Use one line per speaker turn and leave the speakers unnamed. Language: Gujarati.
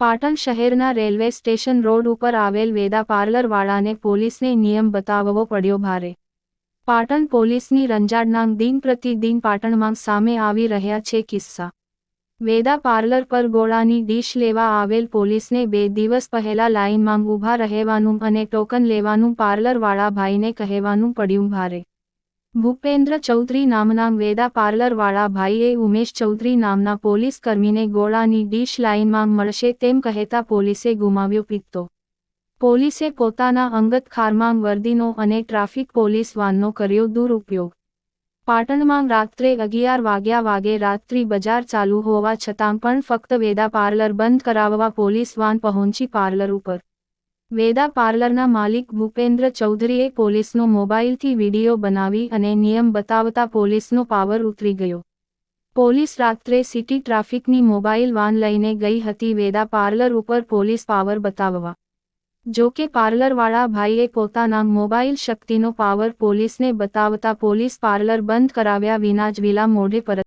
પાટણ શહેરના રેલવે સ્ટેશન રોડ ઉપર આવેલ વેદા પાર્લરવાળાને પોલીસને નિયમ બતાવવો પડ્યો ભારે. પાટણ પોલીસની રંજાડનાંગ દિન પ્રતિદિન પાટણમાં સામે આવી રહ્યા છે કિસ્સા. વેદા પાર્લર પર ગોળાની ડીશ લેવા આવેલ પોલીસને બે દિવસ પહેલા લાઇનમાં ઊભા રહેવાનું અને ટોકન લેવાનું પાર્લરવાળા ભાઈને કહેવાનું પડ્યું ભારે. ભૂપેન્દ્ર ચૌધરી નામના વેદા પાર્લરવાળા ભાઈએ ઉમેશ ચૌધરી નામના પોલીસ કર્મીને ગોળાની ડીશ લાઇનમાં મળશે તેમ કહેતા પોલીસે ગુમાવ્યો પિત્તો. પોલીસે પોતાના અંગત ખારમાં વર્દીનો અને ટ્રાફિક પોલીસ વાનનો કર્યો દુરુપયોગ. પાટણમાં રાત્રે અગિયાર વાગ્યા વાગે રાત્રિ બજાર ચાલુ હોવા છતાં પણ ફક્ત વેદા પાર્લર બંધ કરાવવા પોલીસ વાન પહોંચી પાર્લર ઉપર. વેદા પાર્લરના માલિક ભૂપેન્દ્ર ચૌધરીએ પોલીસનો મોબાઈલથી વીડિયો બનાવી અને નિયમ બતાવતા પોલીસનો પાવર ઉતરી ગયો. પોલીસ રાત્રે સિટી ટ્રાફિકની મોબાઈલ વાન લઈને ગઈ હતી વેદા પાર્લર ઉપર પોલીસ પાવર બતાવવા. જો કે પાર્લરવાળા ભાઈએ પોતાના મોબાઈલ શક્તિનો પાવર પોલીસને બતાવતા પોલીસ પાર્લર બંધ કરાવ્યા વિના જ વિલા મોઢે પરત